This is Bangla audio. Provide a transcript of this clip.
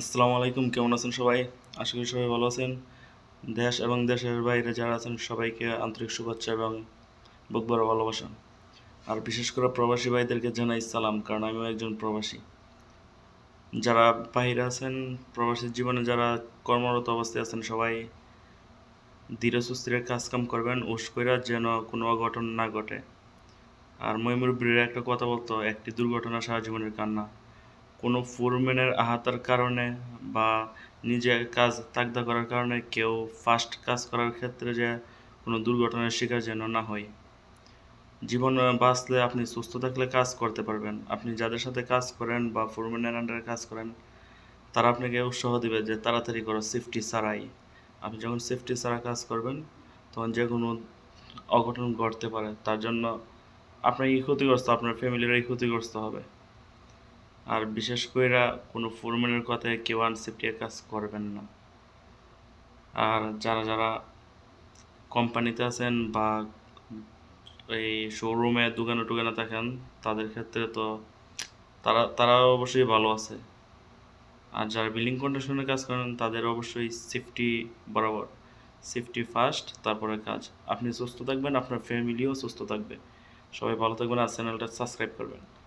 আসসালামু আলাইকুম, কেমন আছেন সবাই? আশা করি সবাই ভালো আছেন। দেশ এবং দেশের বাইরে যারা আছেন, সবাইকে আন্তরিক শুভেচ্ছা এবং বুক ভরা ভালোবাসা। আর বিশেষ করে প্রবাসী ভাইদেরকে জানাই সালাম, কারণ আমিও একজন প্রবাসী। যারা বাইরে আছেন, প্রবাসী জীবনে যারা কর্মরত অবস্থায় আছেন, সবাই ধীরে সুস্থিরে কাজকাম করবেন, উস কইরা যেন কোনো অঘটন না ঘটে। আর ময়মুরব্বীর একটা কথা বলতো, একটি দুর্ঘটনা সারা জীবনের কান্না। কোনো ফোরম্যানের আহাতার কারণে বা নিজে কাজ তাগদা করার কারণে কেউ ফাস্ট কাজ করার ক্ষেত্রে যে কোনো দুর্ঘটনার শিকার যেন না হয় জীবন বাঁচলে আপনি সুস্থ থাকলে কাজ করতে পারবেন। আপনি যাদের সাথে কাজ করেন বা ফোরম্যানের আন্ডারে কাজ করেন, তারা আপনাকে উৎসাহ দিবে যে তাড়াতাড়ি করো সেফটি ছাড়াই। আপনি যখন সেফটি ছাড়া কাজ করবেন, তখন যে কোনো অঘটন ঘটতে পারে। তার জন্য আপনার ক্ষতিগ্রস্ত, আপনার ফ্যামিলির এই ক্ষতিগ্রস্ত হবে। আর বিশেষ করে কোনো ফোরম্যানের কথায় কেউ আনসেফটির কাজ করবেন না। আর যারা যারা কোম্পানিতে আছেন বা এই শোরুমে দোকানে টোকানে থাকেন, তাদের ক্ষেত্রে তো তারা তারা অবশ্যই ভালো আছে। আর যারা বিল্ডিং কন্ডিশনে কাজ করেন, তাদের অবশ্যই সেফটি বরাবর সেফটি ফার্স্ট তারপরে কাজ। আপনি সুস্থ থাকবেন, আপনার ফ্যামিলিও সুস্থ থাকবে। সবাই ভালো থাকবেন আর চ্যানেলটা সাবস্ক্রাইব করবেন।